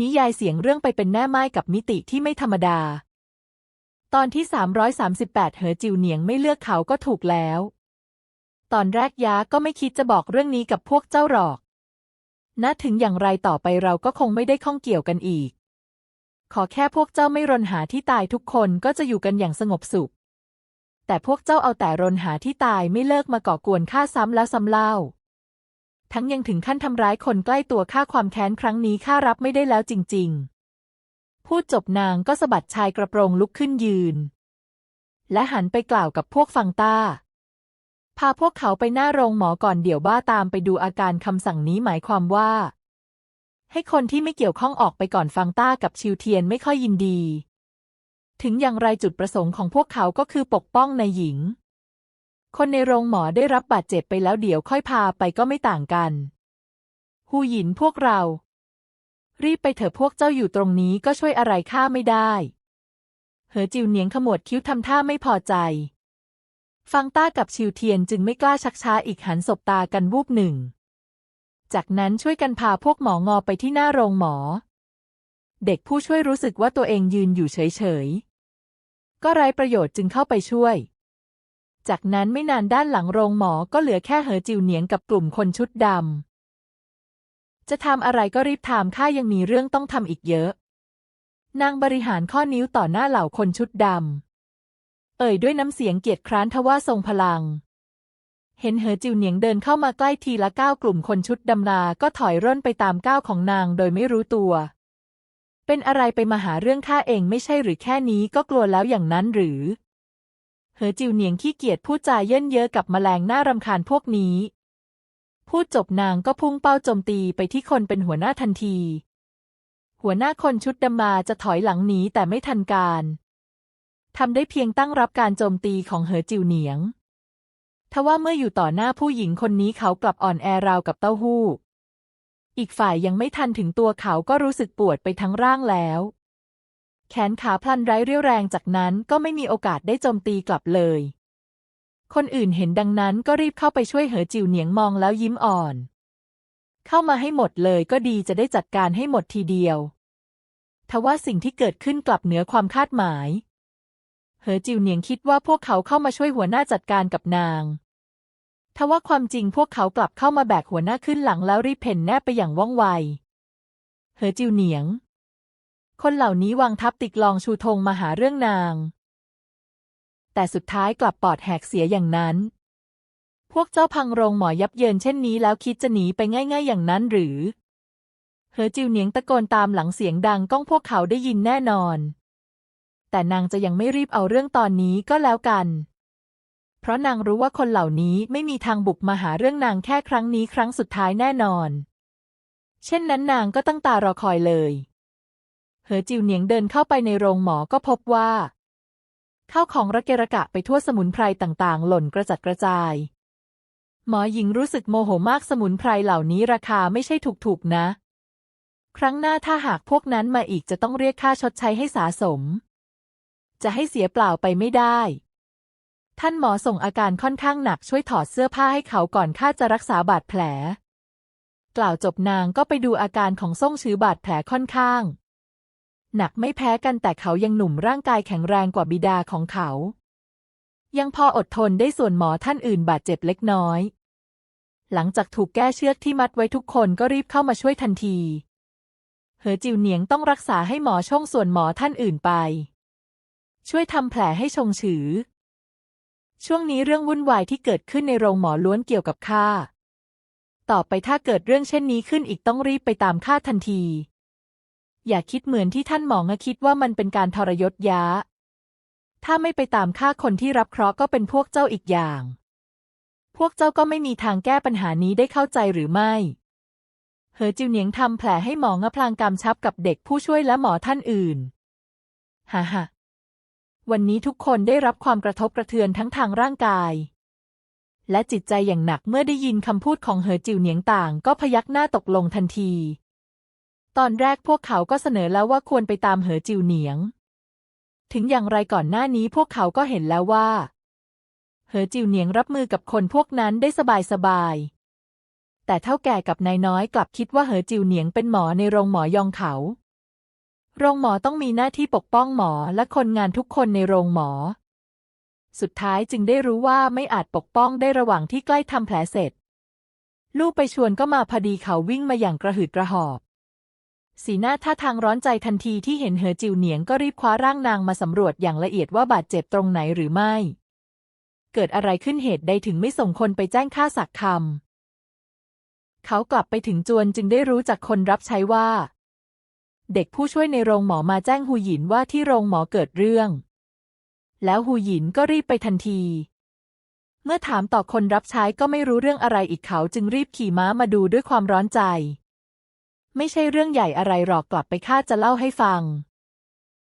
นิยายเสียงเรื่องไปเป็นแน่ไม้กับมิติที่ไม่ธรรมดา ตอนที่ 338 เหอจิวเหนียงไม่เลือกเขาก็ถูกแล้ว ตอนแรกยาก็ไม่คิดจะบอกเรื่องนี้กับพวกเจ้าหรอกนะถึงอย่างไรต่อไปเราก็คงไม่ได้ข้องเกี่ยวกันอีก ขอแค่พวกเจ้าไม่รนหาที่ตายทุกคนก็จะอยู่กันอย่างสงบสุข แต่พวกเจ้าเอาแต่รนหาที่ตายไม่เลิกมาก่อกวนข้าซ้ำแล้วซ้ำเล่า ทั้งยังถึงขั้นทำร้ายคนใกล้ตัวข้าความแค้นครั้งนี้ข้ารับไม่ได้แล้วจริง ๆ พูดจบนางก็สะบัดชายกระโปรงลุกขึ้นยืน และหันไปกล่าวกับพวกฟังต้า พาพวกเขาไปหน้าโรงหมอก่อนเดี๋ยวบ้าตามไปดูอาการคำสั่งนี้หมายความว่า ให้คนที่ไม่เกี่ยวข้องออกไปก่อนฟังต้ากับชิวเทียนไม่ค่อยยินดี ถึงอย่างไรจุดประสงค์ของพวกเขาก็คือปกป้องนายหญิง คนในโรงหมอได้รับบาดเจ็บไปแล้วเดี๋ยวค่อยพาไปก็ไม่ต่างกันฮูหยินพวกเรา รีบไปเถอะพวกเจ้าอยู่ตรงนี้ก็ช่วยอะไรข้าไม่ได้ เหอจิวเหนียงขมวดคิ้วทำท่าไม่พอใจ ฟังต้ากับชิวเทียนจึงไม่กล้าชักช้าอีกหันสบตากันวูบหนึ่ง จากนั้นช่วยกันพาพวกหมองอไปที่หน้าโรงหมอ เด็กผู้ช่วยรู้สึกว่าตัวเองยืนอยู่เฉยๆ ก็ไร้ประโยชน์จึงเข้าไปช่วย จากนั้นไม่นานด้านหลังโรงหมอก็เหลือแค่เหอจิวเหนียงกับกลุ่มคนชุดดำ จะทำอะไรก็รีบทำข้ายังมีเรื่องต้องทำอีกเยอะ นางบริหารข้อนิ้วต่อหน้าเหล่าคนชุดดำ เอ่ยด้วยน้ำเสียงเกียจคร้านทว่าทรงพลัง เห็นเหอจิวเหนียงเดินเข้ามาใกล้ทีละก้าวกลุ่มคนชุดดำลาก็ถอยร่นไปตามก้าวของนางโดยไม่รู้ตัว เป็นอะไรไปมาหาเรื่องข้าเองไม่ใช่หรือแค่นี้ก็กลัวแล้วอย่างนั้นหรือ เหอจิวเหนียงขี้เกียจพูดจาเยินเย้อกับแมลงน่ารำคาญพวกนี้ พูดจบนางก็พุ่งเป้าโจมตีไปที่คนเป็นหัวหน้าทันที หัวหน้าคนชุดดำมาจะถอยหลังหนีแต่ไม่ทันการทำได้เพียงตั้งรับการโจมตีของเหอจิวเหนียง ทว่าเมื่ออยู่ต่อหน้าผู้หญิงคนนี้เขากลับอ่อนแอราวกับเต้าหู้ อีกฝ่ายยังไม่ทันถึงตัวเขาก็รู้สึกปวดไปทั้งร่างแล้ว แขนขาพลันไร้เรี่ยวแรงจากนั้นก็ไม่มีโอกาสได้โจมตีกลับเลย คนอื่นเห็นดังนั้นก็รีบเข้าไปช่วยเหอจิวเหนียงมองแล้วยิ้มอ่อน เข้ามาให้หมดเลยก็ดีจะได้จัดการให้หมดทีเดียว ทว่าสิ่งที่เกิดขึ้นกลับเหนือความคาดหมาย เหอจิวเหนียงคิดว่าพวกเขาเข้ามาช่วยหัวหน้าจัดการกับนางทว่าความจริงพวกเขากลับเข้ามาแบกหัวหน้าขึ้นหลังแล้วรีบเพ่นแนบไปอย่างว่องไว เหอจิวเหนียง คนเหล่านี้วางทัพติกลองชูธงมาหาเรื่องนาง แต่สุดท้ายกลับปอดแหกเสียอย่างนั้น พวกเจ้าพังโรงหมอยับเยินเช่นนี้แล้วคิดจะหนีไปง่าย ๆ อย่างนั้นหรือเหอจิวเหนียงตะโกนตามหลังเสียงดังก้องพวกเขาได้ยินแน่นอน แต่นางจะยังไม่รีบเอาเรื่องตอนนี้ก็แล้วกัน เพราะนางรู้ว่าคนเหล่านี้ไม่มีทางบุกมาหาเรื่องนางแค่ครั้งนี้ครั้งสุดท้ายแน่นอน เช่นนั้นนางก็ตั้งตารอคอยเลย เหอจิวเหนียงเดินเข้าไปในโรงหมอก็พบว่าข้าวของระเกระกะไปทั่วสมุนไพรต่างๆ หล่นกระจัดกระจาย หมอหญิงรู้สึกโมโหมากสมุนไพรเหล่านี้ราคาไม่ใช่ถูกๆนะ ครั้งหน้าถ้าหากพวกนั้นมาอีกจะต้องเรียกค่าชดใช้ให้สาสม จะให้เสียเปล่าไปไม่ได้ ท่านหมอส่งอาการค่อนข้างหนักช่วยถอดเสื้อผ้าให้เขาก่อนข้าจะรักษาบาดแผล กล่าวจบนางก็ไปดูอาการของส่งชื้อบาดแผลค่อนข้าง หนักไม่แพ้กันแต่เขายังหนุ่มร่างกายแข็งแรงกว่าบิดาของเขา ยังพออดทนได้ส่วนหมอท่านอื่นบาดเจ็บเล็กน้อย หลังจากถูกแก้เชือกที่มัดไว้ทุกคนก็รีบเข้ามาช่วยทันที เหอจิวเหนียงต้องรักษาให้หมอช่องส่วนหมอท่านอื่นไป ช่วยทำแผลให้ชงฉือ ช่วงนี้เรื่องวุ่นวายที่เกิดขึ้นในโรงหมอล้วนเกี่ยวกับข้าต่อไปถ้าเกิดเรื่องเช่นนี้ขึ้นอีกต้องรีบไปตามข้าทันที อย่าคิดเหมือนที่ท่านหมองคิดว่ามันเป็นการทรยศย้า ถ้าไม่ไปตามข้าคนที่รับเคราะห์ก็เป็นพวกเจ้าอีกอย่าง พวกเจ้าก็ไม่มีทางแก้ปัญหานี้ได้เข้าใจหรือไม่เหอจิวเหนียงทำแผลให้หมองะพลางกำชับกับเด็กผู้ช่วยและหมอท่านอื่น ฮ่าฮ่าวันนี้ทุกคนได้รับความกระทบกระเทือนทั้งทางร่างกาย และจิตใจอย่างหนักเมื่อได้ยินคำพูดของเหอจิวเหนียงต่าง ก็พยักหน้าตกลงทันที ตอนแรกพวกเขาก็เสนอแล้วว่าควรไปตามเหอจิวเหนียง ถึงอย่างไรก่อนหน้านี้พวกเขาก็เห็นแล้วว่า เหอจิวเหนียงรับมือกับคนพวกนั้นได้สบายสบาย แต่เท่าแก่กับนายน้อยกลับคิดว่าเหอจิวเหนียงเป็นหมอในโรงหมอยองเขา โรงหมอต้องมีหน้าที่ปกป้องหมอและคนงานทุกคนในโรงหมอ สุดท้ายจึงได้รู้ว่าไม่อาจปกป้องได้ระหว่างที่ใกล้ทำแผลเสร็จ ลูกไปชวนก็มาพอดีเขาวิ่งมาอย่างกระหืดกระหอบ สีหน้าท่าทางร้อนใจทันทีที่เห็นเหอจิวเหนียงก็รีบคว้าร่างนางมาสำรวจอย่างละเอียดว่าบาดเจ็บตรงไหนหรือไม่ เกิดอะไรขึ้นเหตุใดถึงไม่ส่งคนไปแจ้งค่าสักคำ เขากลับไปถึงจวนจึงได้รู้จากคนรับใช้ว่า เด็กผู้ช่วยในโรงหมอมาแจ้งฮูหยินว่าที่โรงหมอเกิดเรื่อง แล้วฮูหยินก็รีบไปทันที เมื่อถามต่อคนรับใช้ก็ไม่รู้เรื่องอะไรอีกเขาจึงรีบขี่ม้ามาดูด้วยความร้อนใจ ไม่ใช่เรื่องใหญ่อะไรหรอกกลับไปข้าจะเล่าให้ฟัง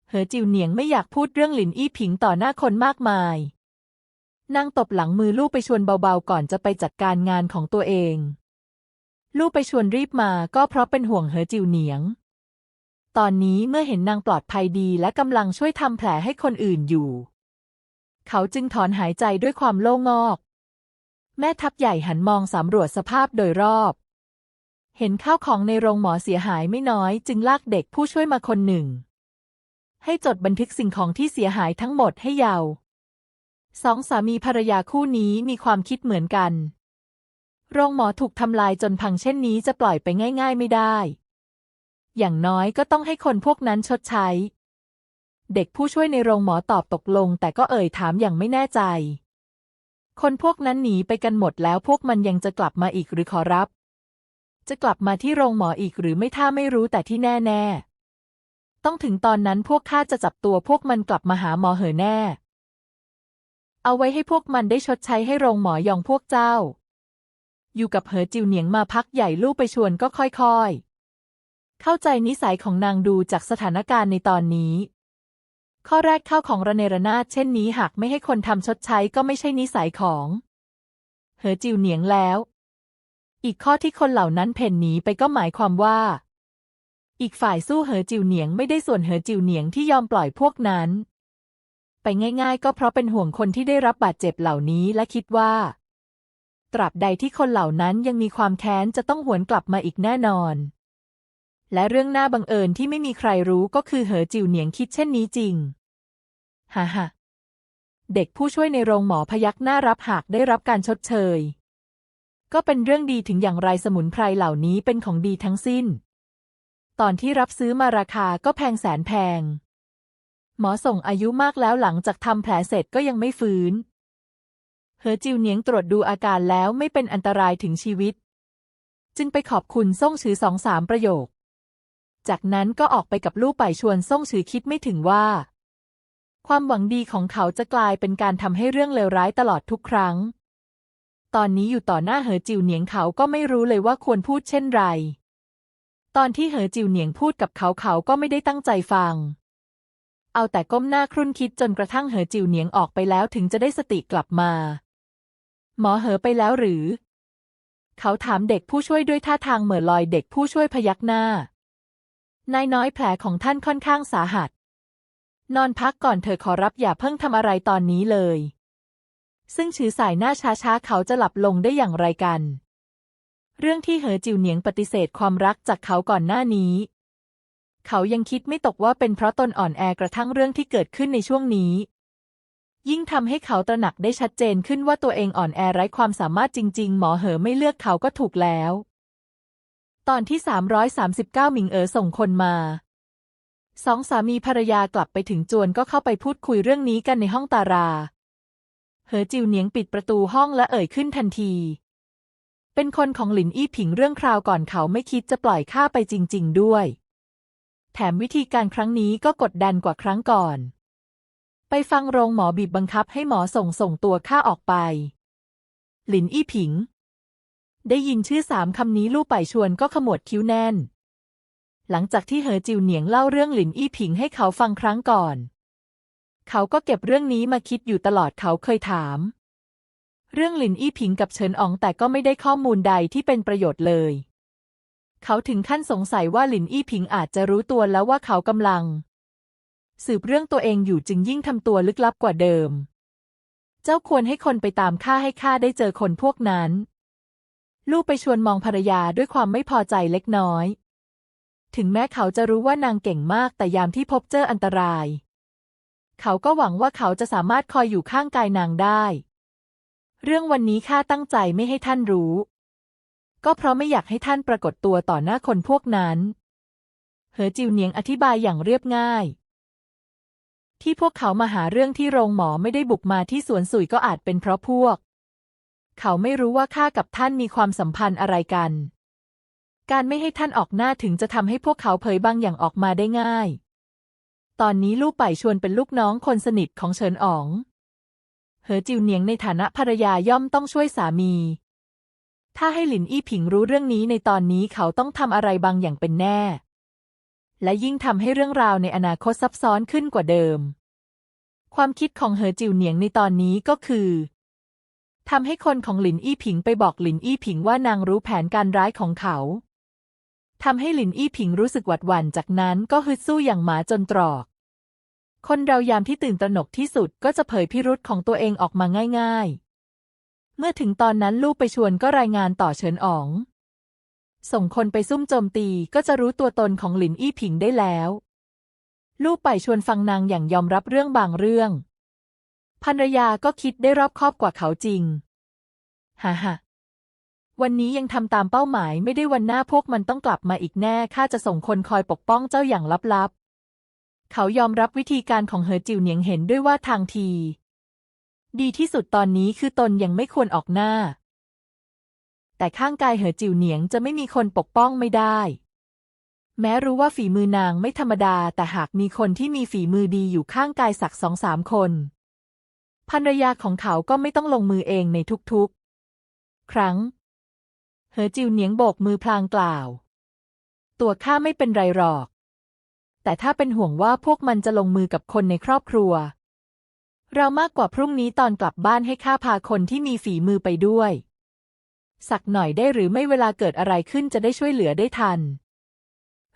เหอจิวเหนียงไม่อยากพูดเรื่องหลินอี้ผิงต่อหน้าคนมากมายนางตบหลังมือลูกไปชวนเบาๆ ก่อนจะไปจัดการงานของตัวเอง ลูกไปชวนรีบมาก็เพราะเป็นห่วงเหอจิวเหนียง ตอนนี้เมื่อเห็นนางปลอดภัยดีและกำลังช่วยทำแผลให้คนอื่นอยู่ เขาจึงถอนหายใจด้วยความโล่งอก แม่ทัพใหญ่หันมองสำรวจสภาพโดยรอบ เห็นข้าวของในโรงหมอเสียหายไม่น้อยจึงลากเด็กผู้ช่วยมาคนหนึ่ง ให้จดบันทึกสิ่งของที่เสียหายทั้งหมดให้เยาวสองสามีภรรยาคู่นี้มีความคิดเหมือนกัน โรงหมอถูกทำลายจนพังเช่นนี้จะปล่อยไปง่าย ๆ ไม่ได้ อย่างน้อยก็ต้องให้คนพวกนั้นชดใช้ เด็กผู้ช่วยในโรงหมอตอบตกลง แต่ก็เอ่ยถามอย่างไม่แน่ใจ คนพวกนั้นหนีไปกันหมดแล้วพวกมันยังจะกลับมาอีกหรือขอรับ จะกลับมาที่โรงหมออีกหรือไม่ถ้าไม่รู้แต่ที่แน่ ๆ ต้องถึงตอนนั้นพวกข้าจะจับตัวพวกมันกลับมาหาหมอเหอแน่ เอาไว้ให้พวกมันได้ชดใช้ให้โรงหมอยองพวกเจ้า อยู่กับเหอจิวเหนียงมาพักใหญ่ลูกไปชวนก็ค่อยๆ เข้าใจนิสัยของนางดูจากสถานการณ์ในตอนนี้ ข้อแรกเข้าของระเนระนาดเช่นนี้หากไม่ให้คนทำชดใช้ก็ไม่ใช่นิสัยของเหอจิวเหนียงแล้ว อีกข้อที่คนเหล่านั้นเพ่นหนีไปก็หมายความว่า อีกฝ่ายสู้เหอจิวเหนียงไม่ได้ส่วนเหอจิวเหนียงที่ยอมปล่อยพวกนั้น ไปง่ายๆ ก็เพราะเป็นห่วงคนที่ได้รับบาดเจ็บเหล่านี้และคิดว่า ตราบใดที่คนเหล่านั้นยังมีความแค้นจะต้องหวนกลับมาอีกแน่นอน และเรื่องน่าบังเอิญที่ไม่มีใครรู้ก็คือเหอจิวเหนียงคิดเช่นนี้จริงฮ่าฮ่าเด็กผู้ช่วยในโรงหมอพยักหน้ารับหากได้รับการชดเชย ก็เป็นเรื่องดีถึงอย่างไรสมุนไพรเหล่านี้เป็นของดีทั้งสิ้น ตอนที่รับซื้อมาราคาก็แพงแสนแพง หมอส่งอายุมากแล้วหลังจากทำแผลเสร็จก็ยังไม่ฟื้นเหอจิวเนียงตรวจดูอาการแล้วไม่เป็นอันตรายถึงชีวิต จึงไปขอบคุณส่งชือสองสามประโยค จากนั้นก็ออกไปกับลู่ไปชวนส่งชือคิดไม่ถึงว่า ความหวังดีของเขาจะกลายเป็นการทำให้เรื่องเลวร้ายตลอดทุกครั้ง ตอนนี้อยู่ต่อหน้าเหอจิวเหนียงเขาก็ไม่รู้เลยว่าควรพูดเช่นไร ตอนที่เหอจิวเหนียงพูดกับเขาเขาก็ไม่ได้ตั้งใจฟัง เอาแต่ก้มหน้าครุ่นคิดจนกระทั่งเหอจิวเหนียงออกไปแล้วถึงจะได้สติกลับมา หมอเหอไปแล้วหรือ เขาถามเด็กผู้ช่วยด้วยท่าทางเหม่อลอยเด็กผู้ช่วยพยักหน้านายน้อยแผลของท่านค่อนข้างสาหัส นอนพักก่อนเถอขอรับอย่าเพิ่งทำอะไรตอนนี้เลย ซึ่งชือสายหน้าช้าๆ เขาจะหลับลงได้อย่างไรกัน เรื่องที่เหอจิวเหนียงปฏิเสธความรักจากเขาก่อนหน้านี้ เขายังคิดไม่ตกว่าเป็นเพราะตนอ่อนแอกระทั่งเรื่องที่เกิดขึ้นในช่วงนี้ ยิ่งทำให้เขาตระหนักได้ชัดเจนขึ้นว่าตัวเองอ่อนแอไร้ความสามารถจริง ๆ หมอเหอไม่เลือกเขาก็ถูกแล้ว ตอนที่ 339หมิงเอ๋อส่งคนมาสองสามีภรรยากลับไปถึงจวนก็เข้าไปพูดคุยเรื่องนี้กันในห้องตารา เหอจิวเหนียงปิดประตูห้องและเอ่ยขึ้นทันที เป็นคนของหลินอี้ผิงเรื่องคราวก่อนเขาไม่คิดจะปล่อยข้าไปจริง ๆ ด้วย แถมวิธีการครั้งนี้ก็กดดันกว่าครั้งก่อน ไปฟังโรงหมอบีบบังคับให้หมอส่งส่งตัวข้าออกไป หลินอี้ผิง ได้ยินชื่อสามคำนี้ลู่ไปชวนก็ขมวดคิ้วแน่น หลังจากที่เหอจิวเหนียงเล่าเรื่องหลินอี้ผิงให้เขาฟังครั้งก่อน เขาก็เก็บเรื่องนี้มาคิดอยู่ตลอดเขาเคยถาม เรื่องหลินอี้ผิงกับเฉินอ๋องแต่ก็ไม่ได้ข้อมูลใดที่เป็นประโยชน์เลย เขาถึงขั้นสงสัยว่าหลินอี้ผิงอาจจะรู้ตัวแล้วว่าเขากำลัง สืบเรื่องตัวเองอยู่จึงยิ่งทำตัวลึกลับกว่าเดิม เจ้าควรให้คนไปตามข้าให้ข้าได้เจอคนพวกนั้น ลูกไปชวนมองภรรยาด้วยความไม่พอใจเล็กน้อย ถึงแม้เขาจะรู้ว่านางเก่งมากแต่ยามที่พบเจออันตราย เขาก็หวังว่าเขาจะสามารถคอยอยู่ข้างกายนางได้ เรื่องวันนี้ข้าตั้งใจไม่ให้ท่านรู้ ก็เพราะไม่อยากให้ท่านปรากฏตัวต่อหน้าคนพวกนั้นเหอจิวเนียงอธิบายอย่างเรียบง่าย ที่พวกเขามาหาเรื่องที่โรงหมอไม่ได้บุกมาที่สวนสุยก็อาจเป็นเพราะพวก เขาไม่รู้ว่าข้ากับท่านมีความสัมพันธ์อะไรกัน การไม่ให้ท่านออกหน้าถึงจะทำให้พวกเขาเผยบางอย่างออกมาได้ง่าย ตอนนี้ลู่ไปชวนเป็นลูกน้องคนสนิทของเฉินอ๋อง เหอจิวเนียงในฐานะภรรยาย่อมต้องช่วยสามี ถ้าให้หลินอี้ผิงรู้เรื่องนี้ในตอนนี้เขาต้องทำอะไรบางอย่างเป็นแน่ และยิ่งทำให้เรื่องราวในอนาคตซับซ้อนขึ้นกว่าเดิม ความคิดของเหอจิวเนียงในตอนนี้ก็คือทำให้คนของหลินอี้ผิงไปบอกหลินอี้ผิงว่านางรู้แผนการร้ายของเขา ทำให้หลินอี้ผิงรู้สึกหวัดหวั่นจากนั้นก็ฮึดสู้อย่างหมาจนตรอก คนเรายามที่ตื่นตระหนกที่สุดก็จะเผยพิรุษของตัวเองออกมาง่าย ๆ เมื่อถึงตอนนั้นลูกไปชวนก็รายงานต่อเฉินอ๋อง ส่งคนไปซุ่มโจมตีก็จะรู้ตัวตนของหลินอี้ผิงได้แล้ว ลูกไปชวนฟังนางอย่างยอมรับเรื่องบางเรื่องภรรยาก็คิดได้รอบคอบกว่าเขาจริง ฮ่าฮ่า วันนี้ยังทำตามเป้าหมายไม่ได้วันหน้าพวกมันต้องกลับมาอีกแน่ข้าจะส่งคนคอยปกป้องเจ้าอย่างลับๆ เขายอมรับวิธีการของเหอจิวเหนียงเห็นด้วยว่าทางที ดีที่สุดตอนนี้คือตนยังไม่ควรออกหน้า แต่ข้างกายเหอจิวเหนียงจะไม่มีคนปกป้องไม่ได้ แม้รู้ว่าฝีมือนางไม่ธรรมดา แต่หากมีคนที่มีฝีมือดีอยู่ข้างกายสักสองสามคนภรรยาของเขาก็ไม่ต้องลงมือเองในทุกๆ ครั้ง เหอจิวเหนียงโบกมือพลางกล่าว ตัวข้าไม่เป็นไรหรอก แต่ถ้าเป็นห่วงว่าพวกมันจะลงมือกับคนในครอบครัว เรามากกว่าพรุ่งนี้ตอนกลับบ้านให้ข้าพาคนที่มีฝีมือไปด้วย สักหน่อยได้หรือไม่เวลาเกิดอะไรขึ้นจะได้ช่วยเหลือได้ทัน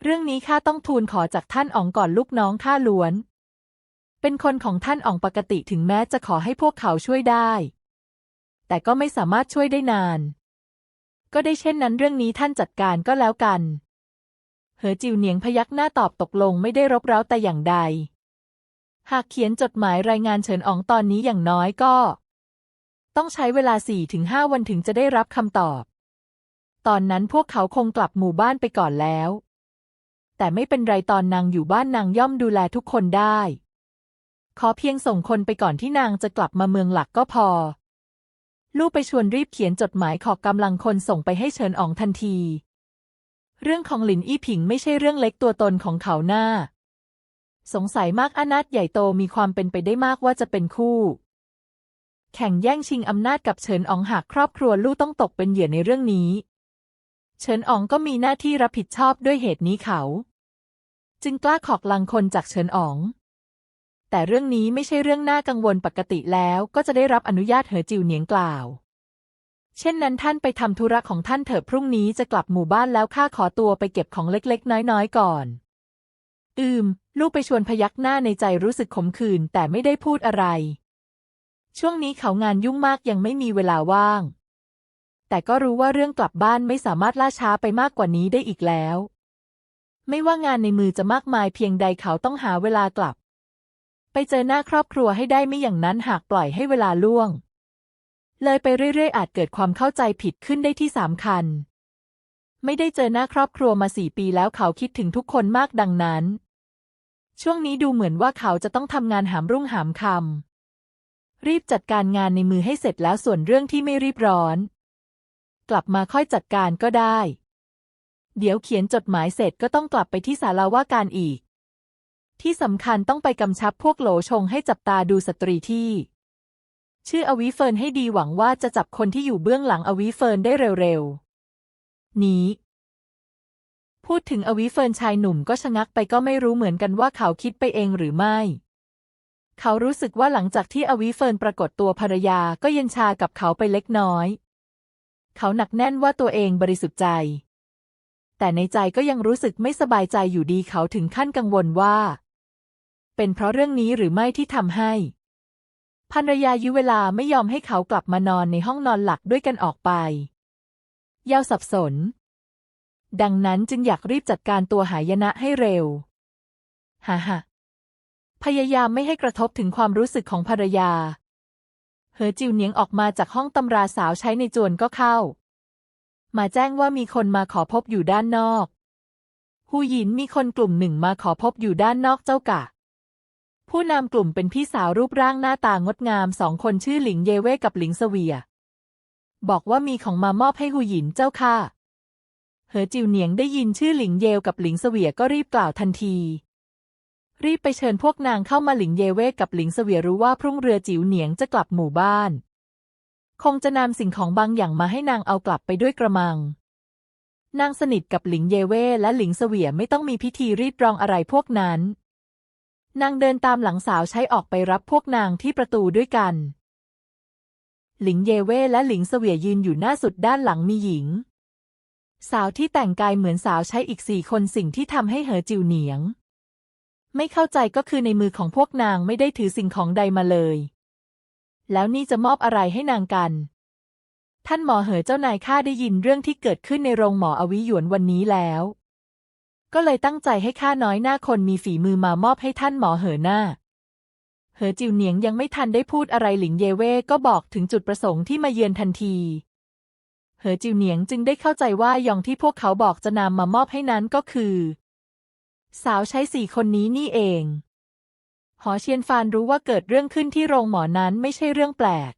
เรื่องนี้ข้าต้องทูลขอจากท่านอ๋องก่อนลูกน้องข้าล้วน เป็นคนของท่านอ่องปกติถึงแม้จะขอให้พวกเขาช่วยได้ แต่ก็ไม่สามารถช่วยได้นาน ก็ได้เช่นนั้นเรื่องนี้ท่านจัดการก็แล้วกัน เหอจิวเหนียงพยักหน้าตอบตกลงไม่ได้รบเร้าแต่อย่างใด หากเขียนจดหมายรายงานเฉินอ๋องตอนนี้อย่างน้อยก็ ต้องใช้เวลาสี่ถึงห้าวันถึงจะได้รับคำตอบ ตอนนั้นพวกเขาคงกลับหมู่บ้านไปก่อนแล้ว แต่ไม่เป็นไรตอนนางอยู่บ้านนางย่อมดูแลทุกคนได้ ขอเพียงส่งคนไปก่อนที่นางจะกลับมาเมืองหลักก็พอ ลูกไปชวนรีบเขียนจดหมายขอกำลังคนส่งไปให้เชิญอองทันที เรื่องของหลินอี้ผิงไม่ใช่เรื่องเล็กตัวตนของเขาหน้า สงสัยมากอนาตใหญ่โตมีความเป็นไปได้มากว่าจะเป็นคู่ แข่งแย่งชิงอำนาจกับเฉินอองหากครอบครัวลู่ต้องตกเป็นเหยื่อในเรื่องนี้ เฉินอองก็มีหน้าที่รับผิดชอบด้วยเหตุนี้เขา จึงกล้าขอกลังคนจากเฉินออง แต่เรื่องนี้ไม่ใช่เรื่องน่ากังวลปกติแล้วก็จะได้รับอนุญาตเหอจิวเหนียงกล่าว เช่นนั้นท่านไปทำธุระของท่านเถอะพรุ่งนี้จะกลับหมู่บ้านแล้วข้าขอตัวไปเก็บของเล็กๆ น้อยๆ ก่อน อืม ลูกไปชวนพยักหน้าในใจรู้สึกขมขื่นแต่ไม่ได้พูดอะไร ช่วงนี้เขางานยุ่งมากยังไม่มีเวลาว่าง แต่ก็รู้ว่าเรื่องกลับบ้านไม่สามารถล่าช้าไปมากกว่านี้ได้อีกแล้ว ไม่ว่างานในมือจะมากมายเพียงใดเขาต้องหาเวลากลับ ไปเจอหน้าครอบครัวให้ได้ไม่อย่างนั้นหากปล่อยให้เวลาล่วง เลยไปเรื่อยๆ อาจเกิดความเข้าใจผิดขึ้นได้ที่สำคัญ ไม่ได้เจอหน้าครอบครัวมาสี่ปีแล้วเขาคิดถึงทุกคนมากดังนั้น ช่วงนี้ดูเหมือนว่าเขาจะต้องทำงานหามรุ่งหามคำรีบจัดการงานในมือให้เสร็จแล้วส่วนเรื่องที่ไม่รีบร้อน กลับมาค่อยจัดการก็ได้ เดี๋ยวเขียนจดหมายเสร็จก็ต้องกลับไปที่ศาลาว่าการอีก ที่สำคัญต้องไปกำชับพวกโหลชงให้จับตาดูสตรีที่ ชื่ออวิเฟิร์นให้ดีหวังว่าจะจับคนที่อยู่เบื้องหลังอวิเฟิร์นได้เร็วๆ นี้ พูดถึงอวิเฟิร์นชายหนุ่มก็ชะงักไปก็ไม่รู้เหมือนกันว่าเขาคิดไปเองหรือไม่ เขารู้สึกว่าหลังจากที่อวิเฟิร์นปรากฏตัวภรรยาก็เย็นชากับเขาไปเล็กน้อย เขาหนักแน่นว่าตัวเองบริสุทธิ์ใจแต่ในใจก็ยังรู้สึกไม่สบายใจอยู่ดีเขาถึงขั้นกังวลว่า เป็นเพราะเรื่องนี้หรือไม่ที่ทำให้ภรรยายุเวลาไม่ยอมให้เขากลับมานอนในห้องนอนหลักด้วยกันออกไปเย่าสับสน ดังนั้นจึงอยากรีบจัดการตัวหายนะให้เร็วฮ่าฮ่าพยายามไม่ให้กระทบถึงความรู้สึกของภรรยา เหอจิวเนียงออกมาจากห้องตำราสาวใช้ในจวนก็เข้า มาแจ้งว่ามีคนมาขอพบอยู่ด้านนอก หูหยินมีคนกลุ่มหนึ่งมาขอพบอยู่ด้านนอกเจ้ากะ ผู้นำกลุ่มเป็นพี่สาวรูปร่างหน้าตางดงามสองคนชื่อหลิงเยเว่กับหลิงเสวีย บอกว่ามีของมามอบให้หูหยินเจ้าค่ะ เหอจิวเหนียงได้ยินชื่อหลิงเยวกับหลิงเสวียก็รีบกล่าวทันที รีบไปเชิญพวกนางเข้ามาหลิงเยเว่กับหลิงเสวียรู้ว่าพรุ่งเรือจิ๋วเหนียงจะกลับหมู่บ้าน คงจะนำสิ่งของบางอย่างมาให้นางเอากลับไปด้วยกระมังนางสนิทกับหลิงเยเว่และหลิงเสวียไม่ต้องมีพิธีรีดรองอะไรพวกนั้น นางเดินตามหลังสาวใช้ออกไปรับพวกนางที่ประตูด้วยกัน หลิงเยเว่และหลิงเสวียยืนอยู่หน้าสุดด้านหลังมีหญิง สาวที่แต่งกายเหมือนสาวใช้อีกสี่คนสิ่งที่ทำให้เหอจิวเหนียง ไม่เข้าใจก็คือในมือของพวกนางไม่ได้ถือสิ่งของใดมาเลย แล้วนี่จะมอบอะไรให้นางกัน ท่านหมอเหอเจ้านายข้าได้ยินเรื่องที่เกิดขึ้นในโรงหมออวิหยวนวันนี้แล้ว ก็เลยตั้งใจให้ข้าน้อยหน้าคนมีฝีมือมามอบให้ท่านหมอเหอหน้า เหอจิวเหนียงยังไม่ทันได้พูดอะไรหลิงเยเว่ก็บอกถึงจุดประสงค์ที่มาเยือนทันที เหอจิวเหนียงจึงได้เข้าใจว่ายองที่พวกเขาบอกจะนำมามอบให้นั้นก็คือ สาวใช้สี่คนนี้นี่เอง หอเชียนฟานรู้ว่าเกิดเรื่องขึ้นที่โรงหมอนั้นไม่ใช่เรื่องแปลก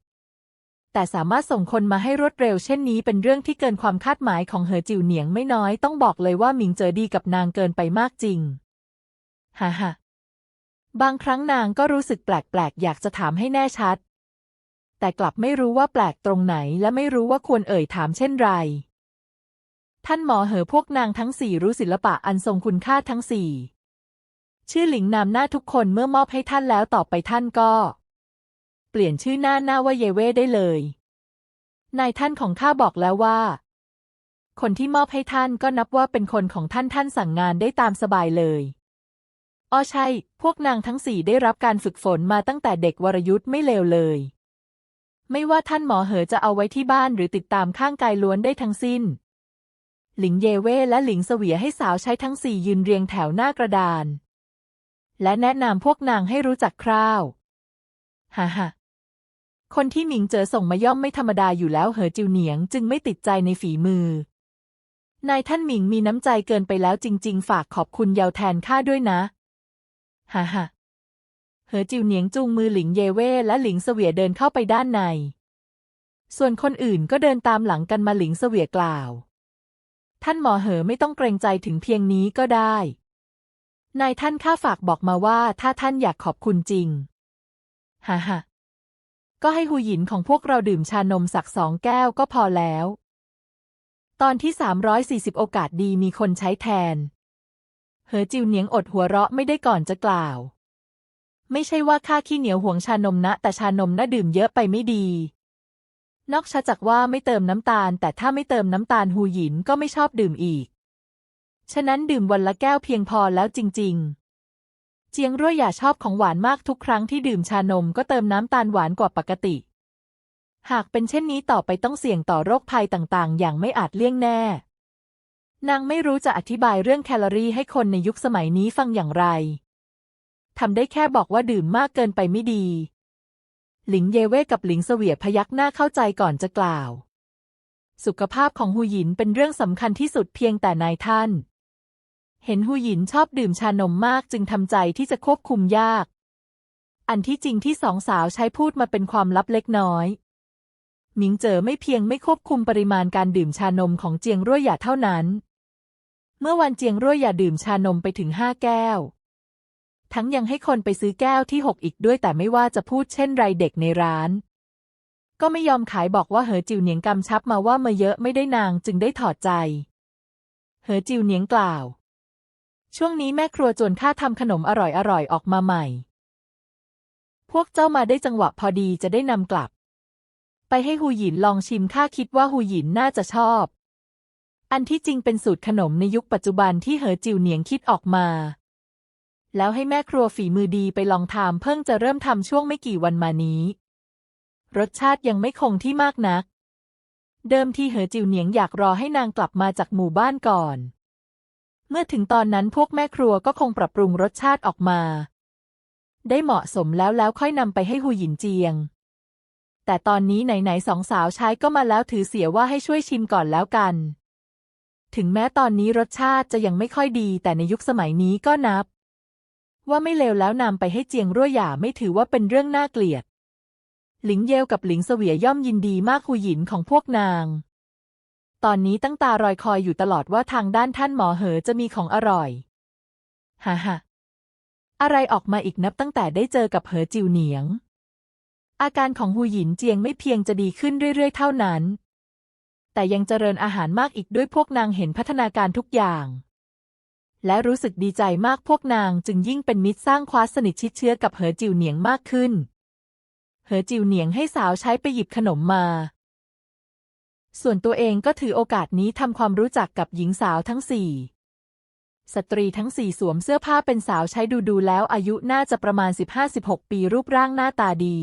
แต่สามารถส่งคนมาให้รวดเร็วเช่นนี้เป็นเรื่องที่เกินความคาดหมายของเหอจิวเหนียงไม่น้อยต้องบอกเลยว่าหมิงเจอดีกับนางเกินไปมากจริงฮ่าฮ่าบางครั้งนางก็รู้สึกแปลกๆ อยากจะถามให้แน่ชัด แต่กลับไม่รู้ว่าแปลกตรงไหนและไม่รู้ว่าควรเอ่ยถามเช่นไร ท่านหมอเหอพวกนางทั้งสี่รู้ศิลปะอันทรงคุณค่าทั้งสี่ ชื่อหลิงนามหน้าทุกคนเมื่อมอบให้ท่านแล้วต่อไปท่านก็ เปลี่ยนชื่อหน้าหน้าว่าเยเว่ได้เลย นายท่านของข้าบอกแล้วว่า คนที่มอบให้ท่านก็นับว่าเป็นคนของท่านท่านสั่งงานได้ตามสบายเลยอ้อใช่ พวกนางทั้งสี่ได้รับการฝึกฝนมาตั้งแต่เด็กวรยุทธ์ไม่เลวเลย ไม่ว่าท่านหมอเหอจะเอาไว้ที่บ้านหรือติดตามข้างกายล้วนได้ทั้งสิ้น หลิงเยเว่และหลิงเสวียให้สาวใช้ทั้งสี่ยืนเรียงแถวหน้ากระดาน และแนะนำพวกนางให้รู้จักคร่าว ฮ่าฮ่า คนที่หมิงเจอส่งมาย่อมไม่ธรรมดาอยู่แล้วเหอจิวเหนียงจึงไม่ติดใจในฝีมือนายท่านหมิงมีน้ำใจเกินไปแล้วจริง ๆ ฝากขอบคุณเยาวแทนข้าด้วยนะฮ่าฮ่าเหอจิวเหนียงจูงมือหลิงเยเว่และหลิงเสวียเดินเข้าไปด้านใน ส่วนคนอื่นก็เดินตามหลังกันมาหลิงเสวียกล่าว ท่านหมอเหอไม่ต้องเกรงใจถึงเพียงนี้ก็ได้ นายท่านข้าฝากบอกมาว่าถ้าท่านอยากขอบคุณจริงฮ่าฮ่า ก็ให้หูหยินของพวกเราดื่มชานมสักสองแก้วก็พอแล้ว ตอนที่ 340 โอกาสดีมีคนใช้แทน เหอจิวเหนียงอดหัวเราะไม่ได้ก่อนจะกล่าว ไม่ใช่ว่าข้าขี้เหนียวห่วงชานมนะ แต่ชานมน่าดื่มเยอะไปไม่ดี นอกจากว่าไม่เติมน้ำตาล แต่ถ้าไม่เติมน้ำตาลหูหยินก็ไม่ชอบดื่มอีก ฉะนั้นดื่มวันละแก้วเพียงพอแล้วจริง ๆ เจียงรั่วอย่าชอบของหวานมากทุกครั้งที่ดื่มชานมก็เติมน้ำตาลหวานกว่าปกติ หากเป็นเช่นนี้ต่อไปต้องเสี่ยงต่อโรคภัยต่างๆ อย่างไม่อาจเลี่ยงแน่ นางไม่รู้จะอธิบายเรื่องแคลอรี่ให้คนในยุคสมัยนี้ฟังอย่างไรทำได้แค่บอกว่าดื่มมากเกินไปไม่ดี หลิงเยเว่กับหลิงเสวียพยักหน้าเข้าใจก่อนจะกล่าว สุขภาพของหูหยินเป็นเรื่องสำคัญที่สุดเพียงแต่นายท่าน เห็นหูหยินชอบดื่มชานมมากจึงทำใจที่จะควบคุมยาก อันที่จริงที่สองสาวใช้พูดมาเป็นความลับเล็กน้อยหมิงเจอไม่เพียงไม่ควบคุมปริมาณการดื่มชานมของเจียงรั่วหยาเท่านั้น เมื่อวันเจียงรั่วหยาดื่มชานมไปถึงห้าแก้ว ทั้งยังให้คนไปซื้อแก้วที่หกอีกด้วยแต่ไม่ว่าจะพูดเช่นไรเด็กในร้าน ก็ไม่ยอมขายบอกว่าเหอจิวเหนียงกำชับมาว่ามาเยอะไม่ได้นางจึงได้ถอดใจ เหอจิวเหนียงกล่าว ช่วงนี้แม่ครัวจวนข้าทำขนมอร่อยๆออกมาใหม่ พวกเจ้ามาได้จังหวะพอดีจะได้นำกลับ ไปให้หูหยินลองชิมข้าคิดว่าหูหยินน่าจะชอบ อันที่จริงเป็นสูตรขนมในยุคปัจจุบันที่เหอจิวเหนียงคิดออกมา แล้วให้แม่ครัวฝีมือดีไปลองทำเพิ่งจะเริ่มทำช่วงไม่กี่วันมานี้ รสชาติยังไม่คงที่มากนัก เดิมทีเหอจิวเหนียงอยากรอให้นางกลับมาจากหมู่บ้านก่อน เมื่อถึงตอนนั้นพวกแม่ครัวก็คงปรับปรุงรสชาติออกมา ได้เหมาะสมแล้วแล้วค่อยนำไปให้หูหยินเจียง แต่ตอนนี้ไหนๆสองสาวใช้ก็มาแล้วถือเสียว่าให้ช่วยชิมก่อนแล้วกัน ถึงแม้ตอนนี้รสชาติจะยังไม่ค่อยดี แต่ในยุคสมัยนี้ก็นับ ว่าไม่เลวแล้วนำไปให้เจียงรั่วหย่าไม่ถือว่าเป็นเรื่องน่าเกลียด หลิงเยลกับหลิงเสวียย่อมยินดีมากหูหยินของพวกนาง ตอนนี้ตั้งตารอยคอยอยู่ตลอดว่าทางด้านท่านหมอเหอจะมีของอร่อย ฮ่าฮ่าอะไรออกมาอีกนับตั้งแต่ได้เจอกับเหอจิวเหนียง อาการของหูหยินเจียงไม่เพียงจะดีขึ้นเรื่อยๆ เท่านั้น แต่ยังเจริญอาหารมากอีกด้วยพวกนางเห็นพัฒนาการทุกอย่าง และรู้สึกดีใจมากพวกนางจึงยิ่งเป็นมิตรสร้างความสนิทชิดเชื้อกับเหอจิวเหนียงมากขึ้น เหอจิวเหนียงให้สาวใช้ไปหยิบขนมมา ส่วนตัวเองก็ถือโอกาสนี้ทำความรู้จักกับหญิงสาวทั้งสี่สตรีทั้งสี่สวมเสื้อผ้าเป็นสาวใช้ดูดูแล้วอายุน่าจะประมาณ 15-16 ปีรูปร่างหน้าตาดี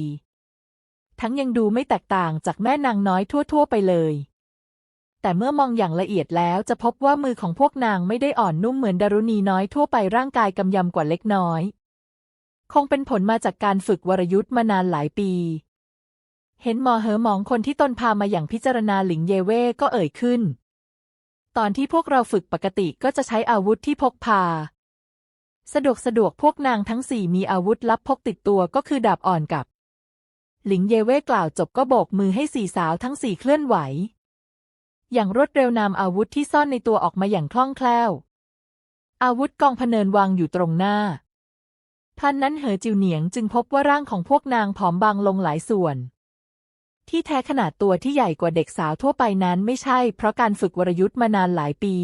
ทั้งยังดูไม่แตกต่างจากแม่นางน้อยทั่ว ๆ ไปเลย แต่เมื่อมองอย่างละเอียดแล้วจะพบว่ามือของพวกนางไม่ได้อ่อนนุ่มเหมือนดารุณีน้อยทั่วไปร่างกายกำยำกว่าเล็กน้อย คงเป็นผลมาจากการฝึกวรยุทธ์มานานหลายปี เห็นหมอเหอหมองคนที่ตนพามาอย่างพิจารณาหลิงเยเว่ก็เอ่ยขึ้น ตอนที่พวกเราฝึกปกติก็จะใช้อาวุธที่พกพา สะดวกสะดวกพวกนางทั้งสี่มีอาวุธลับพกติดตัวก็คือดาบอ่อนกับ หลิงเยเว่กล่าวจบก็โบกมือให้สี่สาวทั้งสี่เคลื่อนไหว อย่างรวดเร็วนำอาวุธที่ซ่อนในตัวออกมาอย่างคล่องแคล่ว อาวุธกองพเนินวางอยู่ตรงหน้าพันนั้นเหอจิวเหนียงจึงพบว่าร่างของพวกนางผอมบางลงหลายส่วน ที่แท้ขนาดตัวที่ใหญ่กว่าเด็กสาวทั่วไปนั้นไม่ใช่เพราะการฝึกวรยุทธ์มานานหลายปี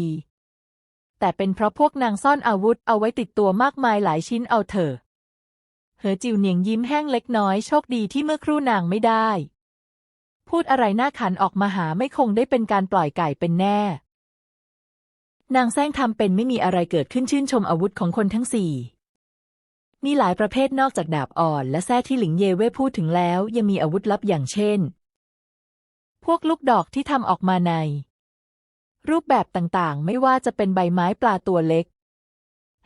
แต่เป็นเพราะพวกนางซ่อนอาวุธเอาไว้ติดตัวมากมายหลายชิ้นเอาเถอะเหอจิวเหนียงยิ้มแห้งเล็กน้อยโชคดีที่เมื่อครู่นางไม่ได้ พูดอะไรหน้าขันออกมาหาไม่คงได้เป็นการปล่อยไก่เป็นแน่ นางแซงทำเป็นไม่มีอะไรเกิดขึ้นชื่นชมอาวุธของคนทั้งสี่ มีหลายประเภทนอกจากดาบอ่อน และแส้ที่หลิงเยเว่พูดถึงแล้ว ยังมีอาวุธลับอย่างเช่น พวกลูกดอกที่ทำออกมาใน รูปแบบต่างๆ ไม่ว่าจะเป็นใบไม้ปลาตัวเล็ก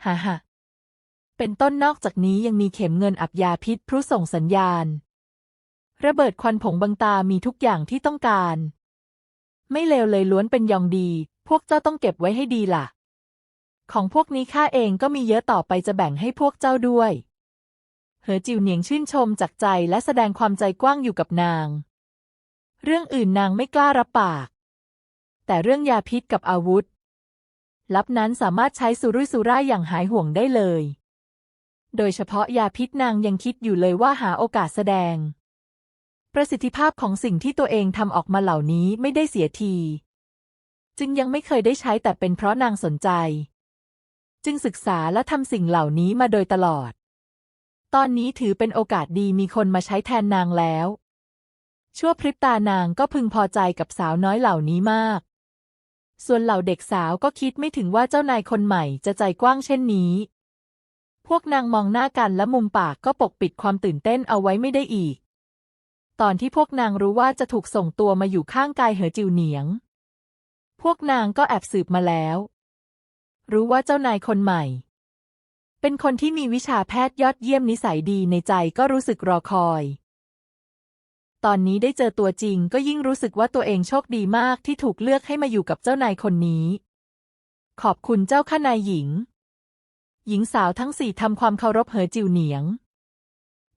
ฮ่าฮ่าเป็นต้นนอกจากนี้ยังมีเข็มเงินอับยาพิษพรุส่งสัญญาณ ระเบิดควันผงบังตามีทุกอย่างที่ต้องการ ไม่เลวเลยล้วนเป็นยองดี พวกเจ้าต้องเก็บไว้ให้ดีล่ะ ของพวกนี้ข้าเองก็มีเยอะต่อไปจะแบ่งให้พวกเจ้าด้วย เหอจิวเหนียงชื่นชมจากใจและแสดงความใจกว้างอยู่กับนาง เรื่องอื่นนางไม่กล้ารับปาก แต่เรื่องยาพิษกับอาวุธ ลับนั้นสามารถใช้สุรุ่ยสุร่ายอย่างหายห่วงได้เลย โดยเฉพาะยาพิษนางยังคิดอยู่เลยว่าหาโอกาสแสดง ประสิทธิภาพของสิ่งที่ตัวเองทำออกมาเหล่านี้ไม่ได้เสียที จึงยังไม่เคยได้ใช้แต่เป็นเพราะนางสนใจ จึงศึกษาและทำสิ่งเหล่านี้มาโดยตลอด ตอนนี้ถือเป็นโอกาสดีมีคนมาใช้แทนนางแล้ว ชั่วพริบตานางก็พึงพอใจกับสาวน้อยเหล่านี้มาก ส่วนเหล่าเด็กสาวก็คิดไม่ถึงว่าเจ้านายคนใหม่จะใจกว้างเช่นนี้ พวกนางมองหน้ากันและมุมปากก็ปกปิดความตื่นเต้นเอาไว้ไม่ได้อีก ตอนที่พวกนางรู้ว่าจะถูกส่งตัวมาอยู่ข้างกายเหอจิวเหนียง พวกนางก็แอบสืบมาแล้ว รู้ว่าเจ้านายคนใหม่ เป็นคนที่มีวิชาแพทย์ยอดเยี่ยมนิสัยดีในใจก็รู้สึกรอคอย ตอนนี้ได้เจอตัวจริงก็ยิ่งรู้สึกว่าตัวเองโชคดีมากที่ถูกเลือกให้มาอยู่กับเจ้านายคนนี้ ขอบคุณเจ้าข้านายหญิง หญิงสาวทั้งสี่ทำความเคารพเหอจิวเหนียง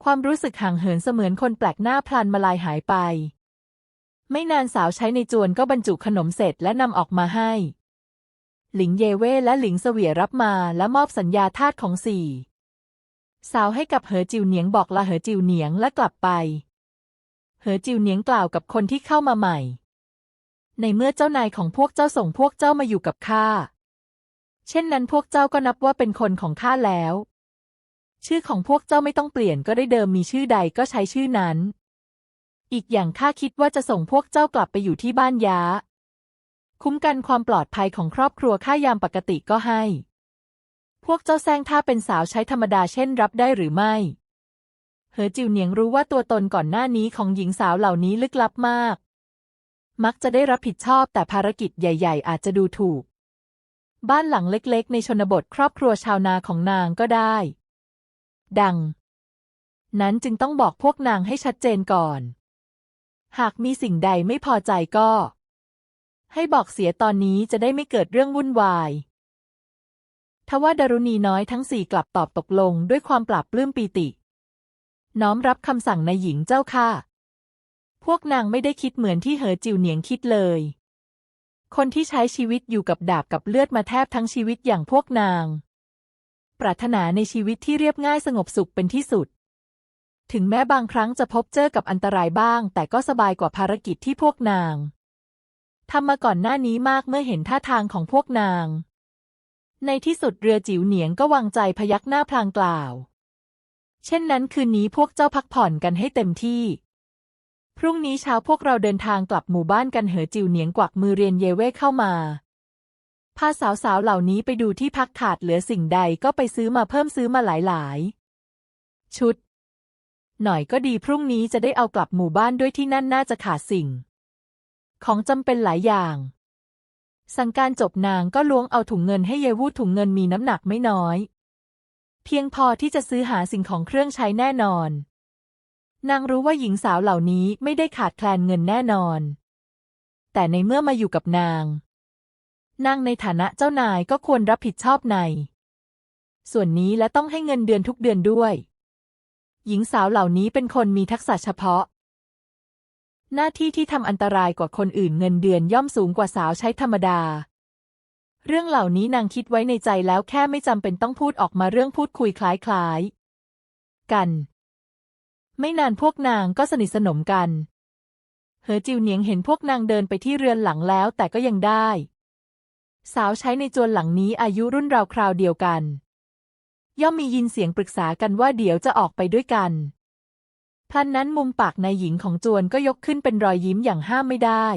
ความรู้สึกห่างเหินเสมือนคนแปลกหน้าพลันมาลายหายไปไม่นานสาวใช้ในจวนก็บรรจุขนมเสร็จและนำออกมาให้ หลิงเยเว่และหลิงเสวียรับมาและมอบสัญญาทาสของสี่สาวให้กับเหอจิวเหนียงบอกลาเหอจิวเหนียงและกลับไป เหอจิวเหนียงกล่าวกับคนที่เข้ามาใหม่ ในเมื่อเจ้านายของพวกเจ้าส่งพวกเจ้ามาอยู่กับข้า เช่นนั้นพวกเจ้าก็นับว่าเป็นคนของข้าแล้ว ชื่อของพวกเจ้าไม่ต้องเปลี่ยนก็ได้เดิมมีชื่อใดก็ใช้ชื่อนั้น อีกอย่างข้าคิดว่าจะส่งพวกเจ้ากลับไปอยู่ที่บ้านย้า คุ้มกันความปลอดภัยของครอบครัวข้ายามปกติก็ให้ พวกเจ้าแซงถ้าเป็นสาวใช้ธรรมดาเช่นรับได้หรือไม่ เหอจิวเหนียงรู้ว่าตัวตนก่อนหน้านี้ของหญิงสาวเหล่านี้ลึกลับมาก มักจะได้รับผิดชอบแต่ภารกิจใหญ่ ๆ อาจจะดูถูก บ้านหลังเล็กๆ ในชนบทครอบครัวชาวนาของนางก็ได้ ดัง นั้นจึงต้องบอกพวกนางให้ชัดเจนก่อน หากมีสิ่งใดไม่พอใจก็ ให้บอกเสียตอนนี้จะได้ไม่เกิดเรื่องวุ่นวาย ทว่าดารุณีน้อยทั้งสี่กลับตอบตกลงด้วยความปราบปลื้มปีติ น้อมรับคำสั่งนายหญิงเจ้าค่ะ พวกนางไม่ได้คิดเหมือนที่เหอจิวเหนียงคิดเลย คนที่ใช้ชีวิตอยู่กับดาบกับเลือดมาแทบทั้งชีวิตอย่างพวกนาง ปรารถนาในชีวิตที่เรียบง่ายสงบสุขเป็นที่สุด ถึงแม้บางครั้งจะพบเจอกับอันตรายบ้าง แต่ก็สบายกว่าภารกิจที่พวกนาง ทำมาก่อนหน้านี้มากเมื่อเห็นท่าทางของพวกนาง ในที่สุดเรือจิ๋วเหนียงก็วางใจพยักหน้าพลางกล่าว เช่นนั้นคืนนี้พวกเจ้าพักผ่อนกันให้เต็มที่ พรุ่งนี้เช้าพวกเราเดินทางกลับหมู่บ้านกันเหอจิ๋วเหนียงกวักมือเรียนเยเว่เข้ามา พาสาวๆเหล่านี้ไปดูที่พักขาดเหลือสิ่งใดก็ไปซื้อมาเพิ่มซื้อมาหลายๆ ชุด หน่อยก็ดีพรุ่งนี้จะได้เอากลับหมู่บ้านด้วยที่นั่นน่าจะขาดสิ่ง ของจำเป็นหลายอย่าง สั่งการจบนางก็ล้วงเอาถุงเงินให้เยวูถุงเงินมีน้ำหนักไม่น้อย เพียงพอที่จะซื้อหาสิ่งของเครื่องใช้แน่นอน นางรู้ว่าหญิงสาวเหล่านี้ไม่ได้ขาดแคลนเงินแน่นอน แต่ในเมื่อมาอยู่กับนาง นางในฐานะเจ้านายก็ควรรับผิดชอบใน ส่วนนี้และต้องให้เงินเดือนทุกเดือนด้วย หญิงสาวเหล่านี้เป็นคนมีทักษะเฉพาะ หน้าที่ที่ทำอันตรายกว่าคนอื่นเงินเดือนย่อมสูงกว่าสาวใช้ธรรมดา เรื่องเหล่านี้นางคิดไว้ในใจแล้วแค่ไม่จำเป็นต้องพูดออกมาเรื่องพูดคุยคล้ายๆ กัน ไม่นานพวกนางก็สนิทสนมกัน เหอจิวเหนียงเห็นพวกนางเดินไปที่เรือนหลังแล้วแต่ก็ยังได้ สาวใช้ในจวนหลังนี้อายุรุ่นราวคราวเดียวกัน ย่อมมียินเสียงปรึกษากันว่าเดี๋ยวจะออกไปด้วยกัน พลันนั้นมุมปากนายหญิงของจวนก็ยกขึ้นเป็นรอยยิ้มอย่างห้ามไม่ได้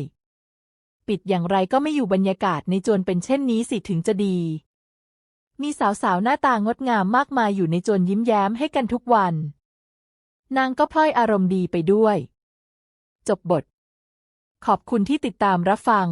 ปิดอย่างไรก็ไม่อยู่บรรยากาศในจวนเป็นเช่นนี้สิถึงจะดี มีสาวๆหน้าตางดงามมากมายอยู่ในจวนยิ้มแย้มให้กันทุกวัน นางก็พลอยอารมณ์ดีไปด้วย จบบท ขอบคุณที่ติดตามรับฟัง